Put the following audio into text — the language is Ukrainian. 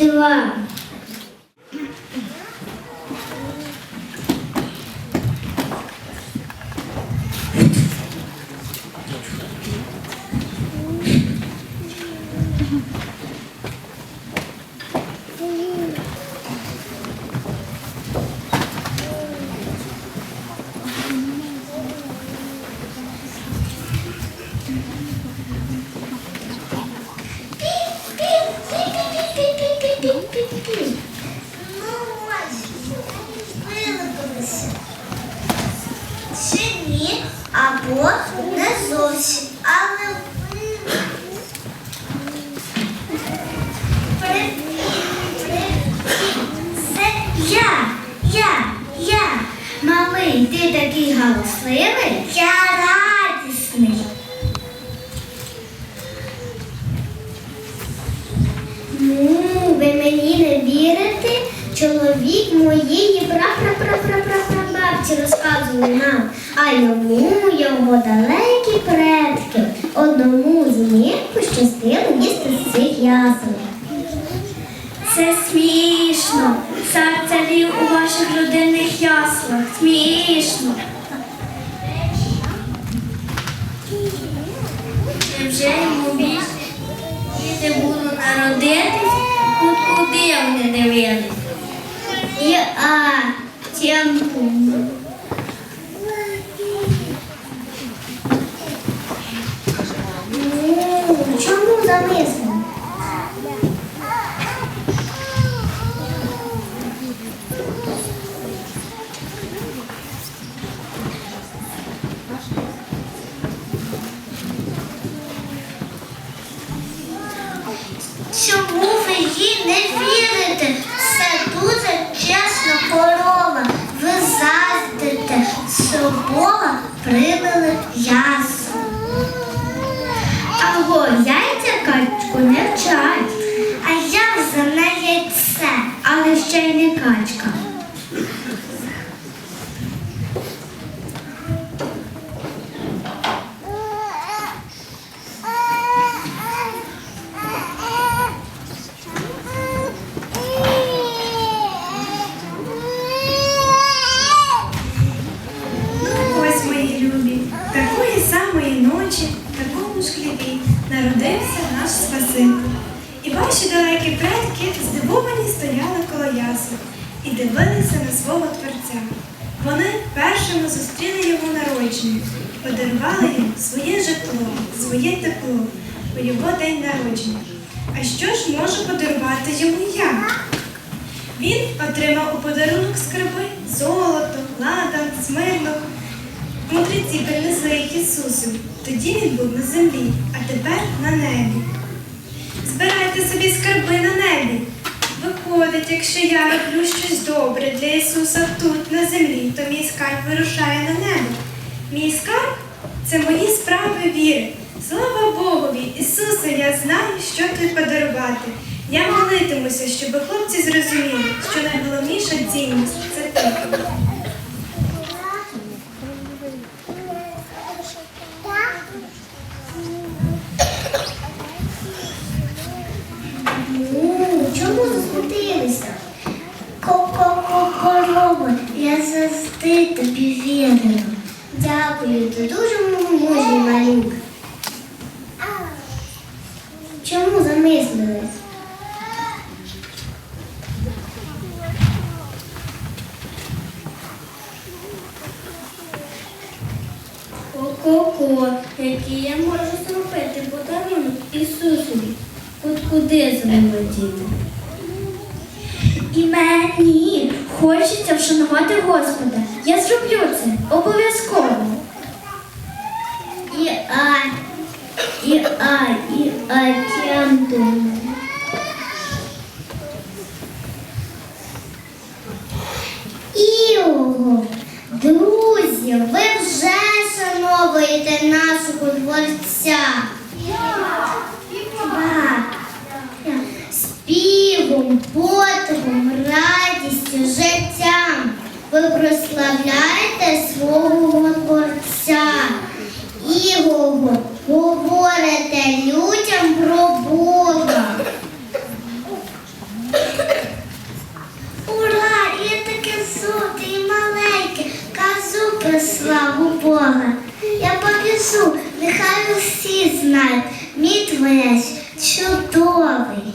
Різдва. Або не зовсім, але. Це я, я, я. Малий, ти такий галасливий? Я радісний. Ну, ви мені не вірите? Чоловік моєї прапрапрапрапрапрабабці розказував нам, а йому його далекі предки. Одному з них пощастило їсти з цих ясел. Це смішно. Цар царів у ваших родинних яслах. Смішно. Невже йому більше було народитись? От куди вони дивились? І а тямку. Ну, чому замислено? Чому ви їй не вірите? Це дуже чесна корова. Ви заздрите, прибили ясно. Або яйця качку не вчать, і дивилися на свого Творця. Вони першими зустріли його народження, подарували йому своє житло, своє тепло у його день народження. А що ж можу подарувати йому я? Він отримав у подарунок скарби золото, ладан, смирно. Мудреці принесли їх Ісусу. Тоді він був на землі, а тепер на небі. Збирайте собі скарби на. Виходить, якщо я роблю щось добре для Ісуса тут, на землі, то мій скарб вирушає на небо. Мій скарб це мої справи віри. Слава Богові, Ісусе, я знаю, що тобі подарувати. Я молитимуся, щоб хлопці зрозуміли, що найголовніша цінність це ти. Ну, чому засмутилися? Ко-ко-ко корова, я завжди тобі вірила. Дякую, ти дуже мужній малюк. Чому замислились? Ко-ко-ко, який я можу зробити подарунок Ісусові? От куди залетіти? І мені хочеться вшанувати Господа. Я зроблю це обов'язково. І а, і а, і а, Прославляйте свого Творця і говорите людям про Бога. Ура! Я таке зуте і маленьке, казу про славу Бога. Я покажу, нехай усі знають, мій творець чудовий.